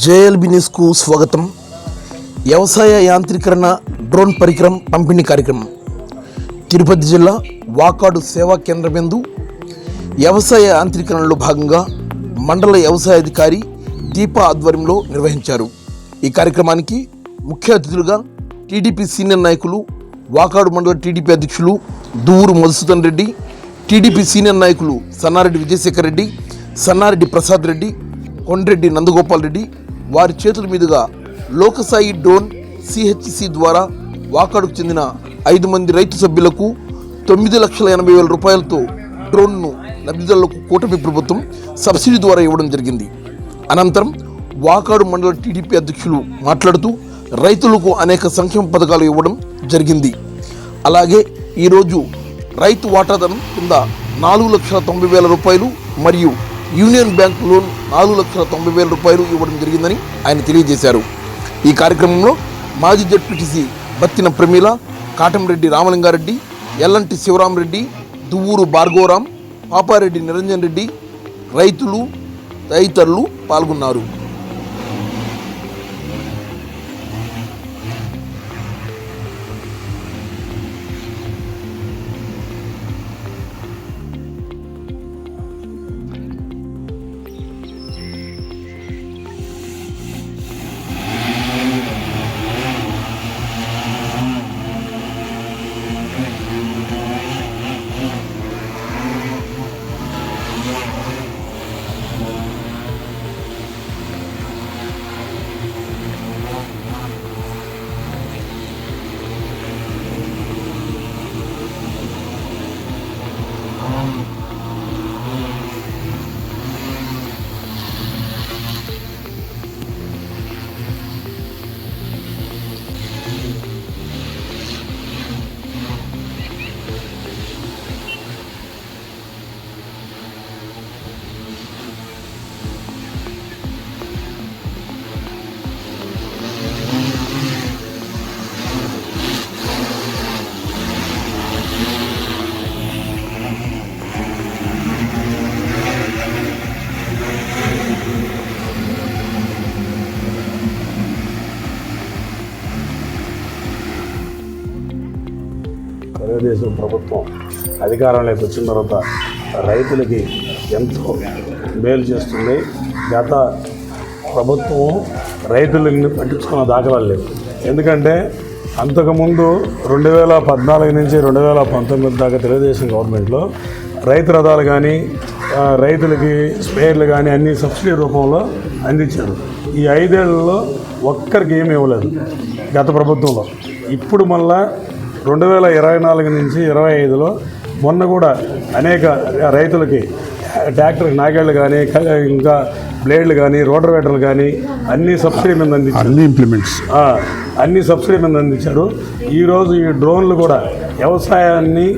JLB న్యూస్కు స్వాగతం. వ్యవసాయ యాంత్రీకరణ డ్రోన్ పరికరం పంపిణీ కార్యక్రమం. తిరుపతి జిల్లా వాకాడు సేవా కేంద్రం యందు వ్యవసాయ యాంత్రీకరణలో భాగంగా మండల వ్యవసాయ అధికారి దీప ఆధ్వర్యంలో నిర్వహించారు. ఈ కార్యక్రమానికి ముఖ్య అతిథులుగా టీడీపీ సీనియర్ నాయకులు వాకాడు మండల టీడీపీ అధ్యక్షులు దువ్వూరు మధుసూదన్ రెడ్డి టీడీపీ సీనియర్ నాయకులు సన్నారెడ్డి విజయశేఖర్ రెడ్డి సన్నారెడ్డి ప్రసాద్ రెడ్డి కొండ్రెడ్డి నందగోపాల్ రెడ్డి వారి చేతుల మీదుగా లోకసాయి డ్రోన్ సిహెచ్సి ద్వారా వాకాడుకు చెందిన ఐదు మంది రైతు సభ్యులకు తొమ్మిది లక్షల ఎనభై వేల రూపాయలతో డ్రోన్ను లబ్ధిదారులకు కూటమి ప్రభుత్వం సబ్సిడీ ద్వారా ఇవ్వడం జరిగింది. అనంతరం వాకాడు మండల టీడీపీ అధ్యక్షులు మాట్లాడుతూ రైతులకు అనేక సంక్షేమ పథకాలు ఇవ్వడం జరిగింది. అలాగే ఈరోజు రైతు వాటాదారం కింద నాలుగు లక్షల తొంభై వేల రూపాయలు మరియు యూనియన్ బ్యాంక్ లోన్ నాలుగు లక్షల తొంభై వేల రూపాయలు ఇవ్వడం జరిగిందని ఆయన తెలియజేశారు. ఈ కార్యక్రమంలో మాజీ జడ్పీటీసీ బత్తిన ప్రమీల కాటంరెడ్డి రామలింగారెడ్డి ఎల్లంటి శివరామరెడ్డి దువ్వూరు భార్గవరాం పాపారెడ్డి నిరంజన్ రెడ్డి రైతులు తదితరులు పాల్గొన్నారు. తెలుగుదేశం ప్రభుత్వం అధికారంలోకి వచ్చిన తర్వాత రైతులకి ఎంతో మేలు చేస్తుంది. గత ప్రభుత్వం రైతులని పట్టించుకున్న దాఖలాలు లేవు. ఎందుకంటే అంతకుముందు రెండు వేల పద్నాలుగు నుంచి రెండు వేల పంతొమ్మిది దాకా తెలుగుదేశం గవర్నమెంట్లో రైతు రథాలు కానీ రైతులకి స్పేర్లు కానీ అన్ని సబ్సిడీ రూపంలో అందించారు. ఈ ఐదేళ్ళలో ఒక్కరికి ఏమి ఇవ్వలేదు గత ప్రభుత్వంలో. ఇప్పుడు మళ్ళా రెండు వేల ఇరవై నాలుగు నుంచి ఇరవై ఐదులో మొన్న కూడా అనేక రైతులకి ట్రాక్టర్ నాగేళ్ళు కానీ ఇంకా బ్లేడ్లు కానీ రోటర్ వేటర్లు కానీ అన్ని సబ్సిడీ మీద అందించారు. అన్ని ఇంప్లిమెంట్స్ అన్ని సబ్సిడీ మీద అందించారు. ఈరోజు ఈ డ్రోన్లు కూడా వ్యవసాయాన్ని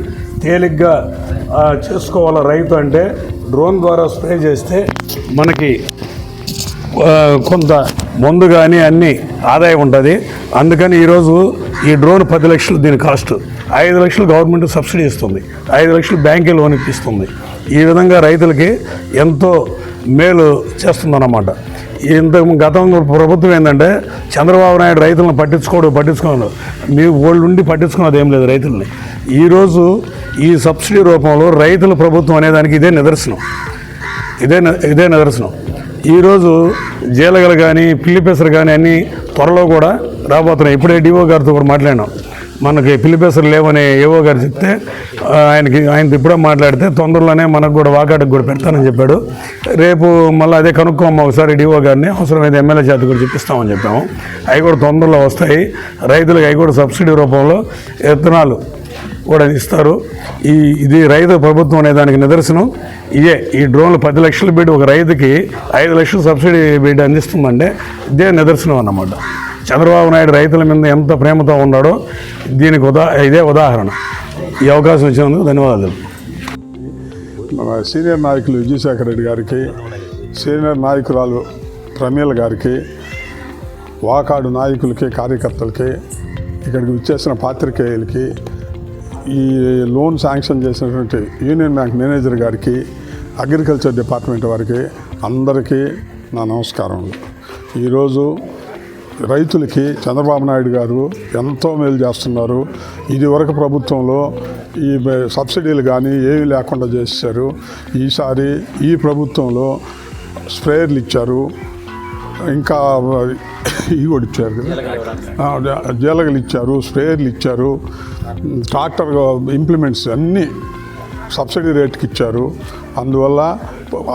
తేలిగ్గా చేసుకోవాల రైతు అంటే డ్రోన్ ద్వారా స్ప్రే చేస్తే మనకి కొంత ముందు కానీ అన్ని ఆదాయం ఉంటుంది. అందుకని ఈరోజు ఈ డ్రోన్ పది లక్షలు దీని కాస్ట్. ఐదు లక్షలు గవర్నమెంట్ సబ్సిడీ ఇస్తుంది. ఐదు లక్షలు బ్యాంకే లోన్ ఇప్పిస్తుంది. ఈ విధంగా రైతులకి ఎంతో మేలు చేస్తుందన్నమాట. ఇంత గతంలో ప్రభుత్వం ఏంటంటే చంద్రబాబు నాయుడు రైతులను పట్టించుకోడు పట్టించుకోడు మీ వాళ్ళు ఉండి పట్టించుకున్నది ఏం లేదు రైతుల్ని. ఈరోజు ఈ సబ్సిడీ రూపంలో రైతుల ప్రభుత్వం అనేదానికి ఇదే నిదర్శనం. ఇదే ఇదే నిదర్శనం. ఈరోజు జీలగలు కానీ పిల్లిపెసర్ కానీ అన్నీ త్వరలో కూడా రాబోతున్నాయి. ఇప్పుడే డిఓ గారితో కూడా మాట్లాడినాం. మనకి పిల్లిపెసర్ లేవని ఏవో గారు చెప్తే ఆయనకి ఆయనతో ఇప్పుడే మాట్లాడితే తొందరలోనే మనకు కూడా వాకాటకు కూడా పెడతానని చెప్పాడు. రేపు మళ్ళీ అదే కనుక్కోమ్మ ఒకసారి డిఓ గారిని. అవసరమైతే ఎమ్మెల్యే చేత కూడా చెప్పిస్తామని చెప్పాము. అవి కూడా తొందరలో వస్తాయి. రైతులకు అవి కూడా సబ్సిడీ రూపంలో విత్తనాలు కూడా ఇస్తారు. ఈ ఇది రైతు ప్రభుత్వం అనే దానికి నిదర్శనం. ఇదే ఈ డ్రోన్లు పది లక్షలు పెట్టి ఒక రైతుకి ఐదు లక్షలు సబ్సిడీ పెట్టి అందిస్తుందంటే ఇదే నిదర్శనం అన్నమాట. చంద్రబాబు నాయుడు రైతుల మీద ఎంత ప్రేమతో ఉన్నాడో దీనికి ఉదా ఇదే ఉదాహరణ. ఈ అవకాశం ఇచ్చినందుకు ధన్యవాదాలు. మన సీనియర్ నాయకులు విజయశేఖర రెడ్డి గారికి సీనియర్ నాయకురాలు ప్రమీల గారికి వాకాడు నాయకులకి కార్యకర్తలకి ఇక్కడికి విచ్చేసిన పాత్రికేయులకి ఈ లోన్ శాంక్షన్ చేసినటువంటి యూనియన్ బ్యాంక్ మేనేజర్ గారికి అగ్రికల్చర్ డిపార్ట్మెంట్ వారికి అందరికీ నా నమస్కారం ఈరోజు రైతులకి చంద్రబాబు నాయుడు గారు ఎంతో మేలు చేస్తున్నారు. ఇదివరకు ప్రభుత్వంలో ఈ సబ్సిడీలు కానీ ఏమీ లేకుండా చేశారు. ఈసారి ఈ ప్రభుత్వంలో స్ప్రేయర్లు ఇచ్చారు. ఇంకా ఇవి కూడా ఇచ్చారు. కదా జీలగలు ఇచ్చారు స్ప్రేయర్లు ఇచ్చారు ట్రాక్టర్ ఇంప్లిమెంట్స్ అన్నీ సబ్సిడీ రేట్కి ఇచ్చారు. అందువల్ల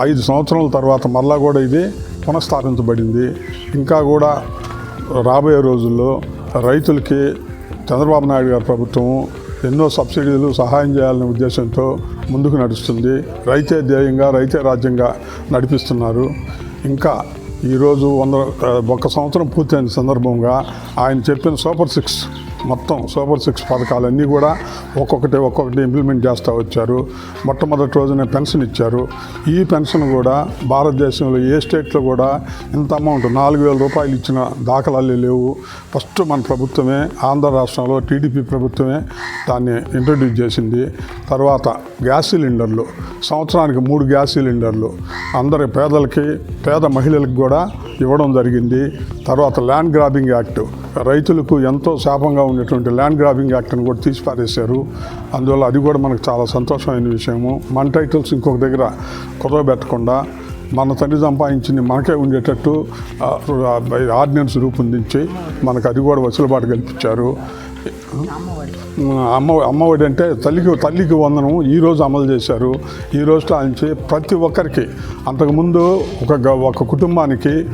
ఐదు సంవత్సరాల తర్వాత మళ్ళా కూడా ఇది పునఃస్థాపించబడింది. ఇంకా కూడా రాబోయే రోజుల్లో రైతులకి చంద్రబాబు నాయుడు గారి ప్రభుత్వం ఎన్నో సబ్సిడీలు సహాయం చేయాలనే ఉద్దేశంతో ముందుకు నడుస్తుంది. రైతే ధ్యేయంగా రైతే రాజ్యంగా నడిపిస్తున్నారు. ఇంకా ఈరోజు వంద ఒక సంవత్సరం పూర్తయిన సందర్భంగా ఆయన చెప్పిన సూపర్ సిక్స్ మొత్తం సూపర్ సిక్స్ పథకాలన్నీ కూడా ఒక్కొక్కటి ఒక్కొక్కటి ఇంప్లిమెంట్ చేస్తూ వచ్చారు. మొట్టమొదటి రోజునే పెన్షన్ ఇచ్చారు. ఈ పెన్షన్ కూడా భారతదేశంలో ఏ స్టేట్లో కూడా ఇంత అమౌంట్ నాలుగు వేల రూపాయలు ఇచ్చిన దాఖలాలు లేవు. ఫస్ట్ మన ప్రభుత్వమే ఆంధ్ర రాష్ట్రంలో టీడీపీ ప్రభుత్వమే దాన్ని ఇంట్రడ్యూస్ చేసింది. తర్వాత గ్యాస్ సిలిండర్లు సంవత్సరానికి మూడు గ్యాస్ సిలిండర్లు అందరి పేదలకి పేద మహిళలకు కూడా ఇవ్వడం జరిగింది. తర్వాత ల్యాండ్ గ్రాబింగ్ యాక్ట్ రైతులకు ఎంతో శాపంగా ఉండేటువంటి ల్యాండ్ గ్రాబింగ్ యాక్ట్ని కూడా తీసి పారేశారు అందువల్ల అది కూడా మనకు చాలా సంతోషమైన విషయము. మన టైటిల్స్ ఇంకొక దగ్గర కుదవబెట్టకుండా మన తండ్రి సంపాదించింది మనకే ఉండేటట్టు ఆర్డినెన్స్ రూపొందించి మనకు అది కూడా వెసులుబాటు కల్పించారు. అమ్మ అమ్మఒడి అంటే తల్లికి తల్లికి వందనం ఈరోజు అమలు చేశారు. ఈ రోజు నుంచి ప్రతి ఒక్కరికి అంతకుముందు ఒక గ- ఒక కుటుంబానికి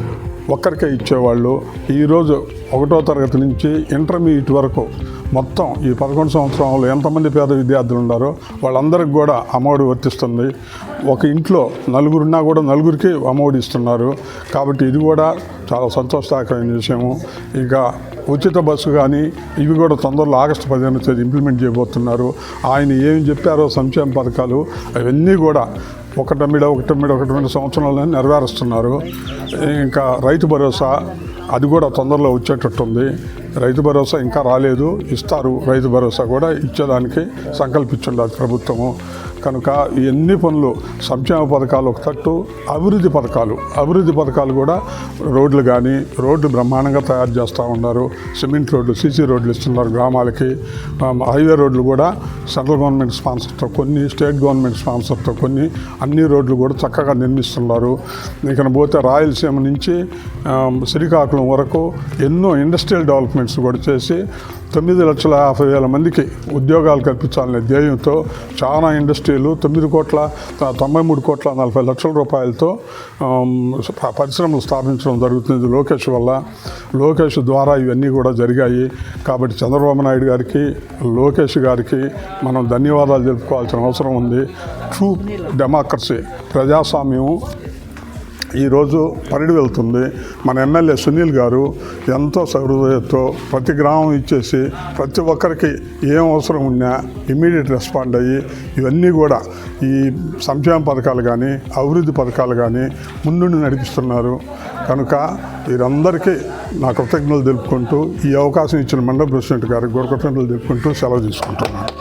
ఒక్కరికే ఇచ్చేవాళ్ళు. ఈరోజు ఒకటో తరగతి నుంచి ఇంటర్మీడియట్ వరకు మొత్తం ఈ పదకొండు సంవత్సరంలో ఎంతమంది పేద విద్యార్థులు ఉన్నారో వాళ్ళందరికి కూడా అమ్మఒడి వర్తిస్తుంది. ఒక ఇంట్లో నలుగురున్నా కూడా నలుగురికి అమ్మఒడి ఇస్తున్నారు. కాబట్టి ఇది కూడా చాలా సంతోషదాయకమైన విషయము. ఇంకా ఉచిత బస్సు కానీ ఇవి కూడా తొందరలో ఆగస్టు పదిహేను తేదీ ఇంప్లిమెంట్ చేయబోతున్నారు. ఆయన ఏమి చెప్పారో సంక్షేమ పథకాలు అవన్నీ కూడా ఒకటమ్మిడ ఒకటమ్మిడ ఒకటమ్మిడ సంవత్సరంలోనే నెరవేరుస్తున్నారు. ఇంకా రైతు భరోసా అది కూడా తొందరలో వచ్చేటట్టుంది. రైతు భరోసా ఇంకా రాలేదు. ఇస్తారు రైతు భరోసా కూడా ఇచ్చేదానికి సంకల్పించుండాలి ప్రభుత్వము. కనుక ఎన్ని పనులు సంక్షేమ పథకాలు ఒక తట్టు అభివృద్ధి పథకాలు. అభివృద్ధి పథకాలు కూడా రోడ్లు కానీ రోడ్లు బ్రహ్మాండంగా తయారు చేస్తూ ఉన్నారు. సిమెంట్ రోడ్లు సీసీ రోడ్లు ఇస్తున్నారు గ్రామాలకి. హైవే రోడ్లు కూడా సెంట్రల్ గవర్నమెంట్ స్పాన్సర్తో కొన్ని స్టేట్ గవర్నమెంట్ స్పాన్సర్తో కొన్ని అన్ని రోడ్లు కూడా చక్కగా నిర్మిస్తున్నారు. ఇక్కడ పోతే రాయలసీమ నుంచి శ్రీకాకుళం వరకు ఎన్నో ఇండస్ట్రియల్ డెవలప్మెంట్స్ కూడా చేసి తొమ్మిది లక్షల యాభై వేల మందికి ఉద్యోగాలు కల్పించాలనే ధ్యేయంతో చాలా ఇండస్ట్రీలు తొమ్మిది కోట్ల తొంభై మూడు కోట్ల నలభై లక్షల రూపాయలతో పరిశ్రమలు స్థాపించడం జరుగుతుంది. లోకేష్ వల్ల లోకేష్ ద్వారా ఇవన్నీ కూడా జరిగాయి. కాబట్టి చంద్రబాబు నాయుడు గారికి లోకేష్ గారికి మనం ధన్యవాదాలు తెలుపుకోవాల్సిన అవసరం ఉంది. ట్రూ డెమోక్రసీ ప్రజాస్వామ్యం ఈరోజు పరిడి వెళ్తుంది. మన ఎమ్మెల్యే సునీల్ గారు ఎంతో సహృదయతో ప్రతి గ్రామం ఇచ్చేసి ప్రతి ఒక్కరికి ఏం అవసరం ఉన్నా ఇమీడియట్ రెస్పాండ్ అయ్యి ఇవన్నీ కూడా ఈ సంక్షేమ పథకాలు కానీ అభివృద్ధి పథకాలు కానీ ముందుండి నడిపిస్తున్నారు. కనుక వీరందరికీ నా కృతజ్ఞతలు తెలుపుకుంటూ ఈ అవకాశం ఇచ్చిన మండల ప్రెసిడెంట్ గారికి కూడా కృతజ్ఞతలు తెలుపుకుంటూ సెలవు తీసుకుంటున్నాను.